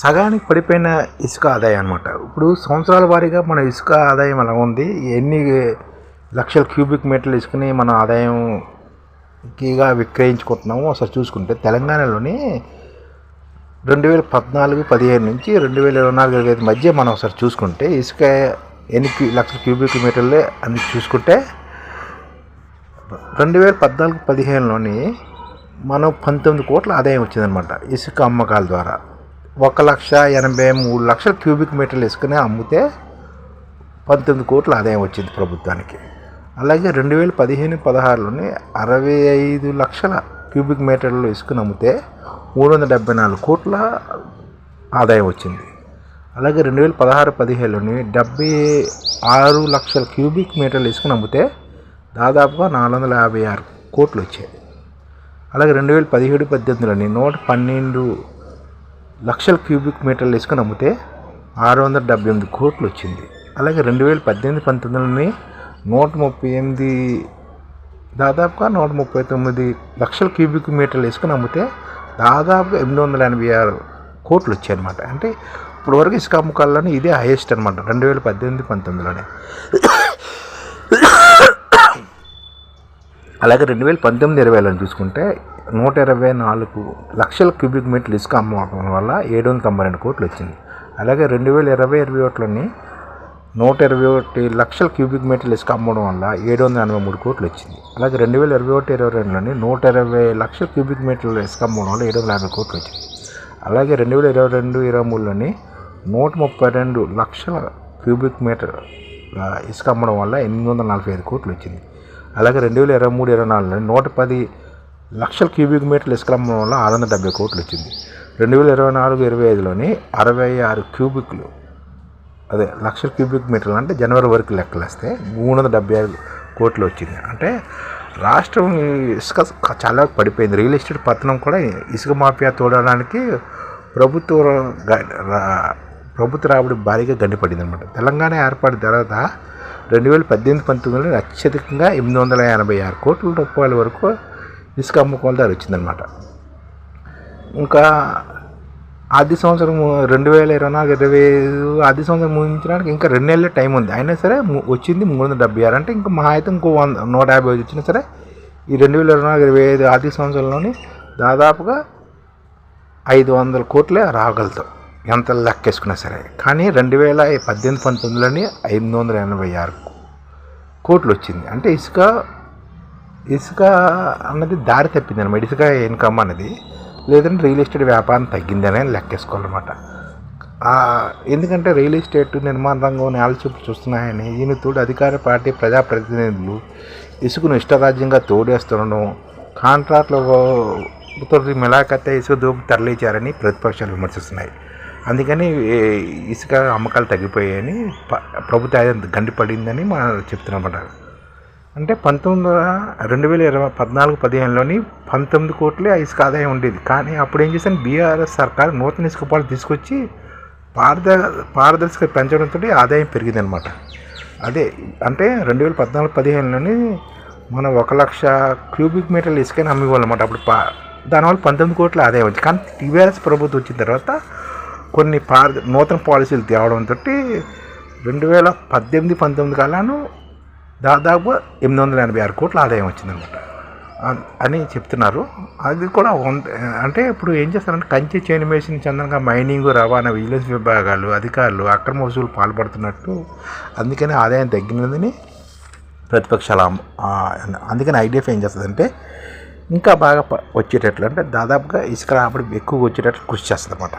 సగానికి పడిపోయిన ఇసుక ఆదాయం అనమాట ఇప్పుడు సంవత్సరాల వారీగా మన ఇసుక ఆదాయం ఎలా ఉంది. ఎన్ని లక్షల క్యూబిక్ మీటర్లు ఇసుకని మన ఆదాయంకిగా విక్రయించుకుంటున్నాము ఒకసారి చూసుకుంటే తెలంగాణలోని రెండు వేల పద్నాలుగు పదిహేను నుంచి రెండు వేల ఇరవై నాలుగు ఇరవై ఐదు మధ్య మనం ఒకసారి చూసుకుంటే ఇసుక ఎన్ని లక్షల క్యూబిక్ మీటర్లే అని చూసుకుంటే రెండు వేల పద్నాలుగు పదిహేనులోని మనం పంతొమ్మిది కోట్ల ఆదాయం వచ్చిందనమాట ఇసుక అమ్మకాల ద్వారా. ఒక లక్ష ఎనభై మూడు లక్షల క్యూబిక్ మీటర్లు ఇసుకనే అమ్మితే పంతొమ్మిది కోట్ల ఆదాయం వచ్చింది ప్రభుత్వానికి. అలాగే రెండు వేల పదిహేను పదహారులోని అరవై ఐదు లక్షల క్యూబిక్ మీటర్లు ఇసుకను అమ్మితే మూడు వందల డెబ్బై నాలుగు కోట్ల ఆదాయం వచ్చింది. అలాగే రెండు వేల పదహారు పదిహేడులోని డెబ్బై ఆరు లక్షల క్యూబిక్ మీటర్లు ఇసుకను అమ్మితే దాదాపుగా నాలుగు వందల యాభై ఆరు కోట్లు వచ్చాయి. అలాగే రెండు వేల పదిహేడు పద్దెనిమిదిలోని నూట పన్నెండు లక్షల క్యూబిక్ మీటర్లు వేసుకొని అమ్మితే ఆరు వందల డెబ్బై ఎనిమిది కోట్లు వచ్చింది. అలాగే రెండు వేల పద్దెనిమిది పంతొమ్మిదిలోని నూట ముప్పై ఎనిమిది దాదాపుగా నూట ముప్పై తొమ్మిది లక్షల క్యూబిక్ మీటర్లు వేసుకొని అమ్మితే దాదాపుగా ఎనిమిది వందల ఎనభై ఆరు కోట్లు వచ్చాయి అనమాట అంటే ఇప్పుడు వరకు ఇసుక అమ్మకాల్లోనే ఇదే హైయెస్ట్ అనమాట రెండు వేల పద్దెనిమిది పంతొమ్మిదిలోనే. అలాగే రెండు వేల పంతొమ్మిది ఇరవైలో చూసుకుంటే నూట ఇరవై నాలుగు లక్షల క్యూబిక్ మీటర్లు ఇసుక అమ్మకం వల్ల ఏడు వందల తొంభై రెండు కోట్లు వచ్చింది. అలాగే రెండు వేల ఇరవై ఇరవై ఒకటిలోని నూట ఇరవై ఒకటి లక్షల క్యూబిక్ మీటర్లు ఇసుక అమ్మడం వల్ల ఏడు వందల ఎనభై మూడు కోట్లు వచ్చింది. అలాగే రెండు వేల ఇరవై ఒకటి ఇరవై రెండులోని నూట ఇరవై లక్షల క్యూబిక్ మీటర్లు ఇసుక అమ్మడం వల్ల ఏడు వందల యాభై కోట్లు వచ్చింది. అలాగే రెండు వేల ఇరవై రెండు ఇరవై మూడులోని నూట ముప్పై రెండు లక్షల క్యూబిక్ మీటర్ ఇసుక అమ్మడం వల్ల ఎనిమిది వందల నలభై ఐదు కోట్లు వచ్చింది. అలాగే రెండు వేల ఇరవై మూడు ఇరవై నాలుగులో నూట పది లక్షల క్యూబిక్ మీటర్లు ఇసుక అమ్మడం వల్ల ఆరు వందల డెబ్బై కోట్లు వచ్చింది. రెండు వేల ఇరవై నాలుగు ఇరవై ఐదులోని అరవై ఆరు క్యూబిక్లు అదే లక్షల క్యూబిక్ మీటర్లు అంటే జనవరి వరకు లెక్కలేస్తే మూడు వందల డెబ్బై ఆరు కోట్లు వచ్చింది. అంటే రాష్ట్రం ఇసుక చాలా పడిపోయింది. రియల్ ఎస్టేట్ పట్టణం కూడా ఇసుక మాఫియా తోడడానికి ప్రభుత్వ ప్రభుత్వ రాబడి భారీగా గండిపడింది అనమాట తెలంగాణ ఏర్పాటు తర్వాత రెండు వేల పద్దెనిమిది పంతొమ్మిదిలో అత్యధికంగా ఎనిమిది వందల ఎనభై ఆరు కోట్ల రూపాయల వరకు ఇసుక అమ్ముకోవాలి దారి వచ్చిందనమాట. ఇంకా ఆది సంవత్సరం రెండు వేల ఇరవై నాలుగు ఇరవై ఐదు ఆది సంవత్సరం ముగించడానికి ఇంకా రెండు నెలల టైం ఉంది. అయినా సరే వచ్చింది మూడు వందల డెబ్బై ఆరు. అంటే ఇంకా మహా అయితే ఇంకో వంద నూట యాభై ఐదు వచ్చినా సరే ఈ రెండు వేల ఇరవై నాలుగు ఇరవై ఐదు ఆర్థిక సంవత్సరంలోని దాదాపుగా ఐదు వందల కోట్లే రాగలుగుతాం. ఎంత లెక్కేసుకున్నా సరే. కానీ రెండు వేల పద్దెనిమిది పంతొమ్మిదిలోని ఐదు వందల ఎనభై ఆరు కోట్లు వచ్చింది. అంటే ఇసుక ఇసుక అన్నది దారి తప్పింది అనమాట ఇసుక ఇన్కమ్ అన్నది. లేదంటే రియల్ ఎస్టేట్ వ్యాపారం తగ్గిందనే లెక్కేసుకోవాలన్నమాట. ఎందుకంటే రియల్ ఎస్టేట్ నిర్మాణ రంగం నేల చూస్తున్నాయని ఈయన తోడు అధికార పార్టీ ప్రజాప్రతినిధులు ఇసుకను ఇష్టరాజ్యంగా తోడేస్తుండడం కాంట్రాక్టులతో మిలాఖతే ఇసుక దూపు తరలించారని ప్రతిపక్షాలు విమర్శిస్తున్నాయి. అందుకని ఇసుక అమ్మకాలు తగ్గిపోయాయని ప- ప్రభుత్వ ఆదాయం గండిపడిందని మనం చెప్తున్నమాట అంటే పంతొమ్మిది వందల రెండు వేల ఇరవై పద్నాలుగు పదిహేనులోని పంతొమ్మిది కోట్లే ఇసుక ఆదాయం ఉండేది. కానీ అప్పుడు ఏం చేశాను బీఆర్ఎస్ సర్కార్ నూతన ఇసుక పాలు తీసుకొచ్చి పారద పారదర్శక పెంచడంతో ఆదాయం పెరిగిందనమాట అదే అంటే రెండు వేల పద్నాలుగు పదిహేనులోని మనం ఒక లక్ష క్యూబిక్ మీటర్ల ఇసుకని అమ్మేవాళ్ళమాట అప్పుడు పా దానివల్ల పంతొమ్మిది కోట్ల ఆదాయం వచ్చింది. కానీ టీఆర్ఎస్ ప్రభుత్వం వచ్చిన తర్వాత కొన్ని పార నూతన పాలసీలు తేవడంతో రెండు వేల పద్దెనిమిది పంతొమ్మిది కాలాను దాదాపు ఎనిమిది వందల ఎనభై ఆరు కోట్ల ఆదాయం వచ్చిందనమాట. అని చెప్తున్నారు. అది కూడా అంటే ఇప్పుడు ఏం చేస్తారంటే కంచి చైన్ వేసిన చందనగా మైనింగ్ రవాణా విజిలెన్స్ విభాగాలు అధికారులు అక్రమ వసూలు పాల్పడుతున్నట్టు అందుకని ఆదాయం తగ్గినదని ప్రతిపక్షాలు అందుకని ఐడిఎఫ్ ఏం చేస్తుందంటే ఇంకా బాగా ప- వచ్చేటట్లు అంటే దాదాపుగా ఇసుక రాబడి ఎక్కువ వచ్చేటట్లు కృషి చేస్తుంది అన్నమాట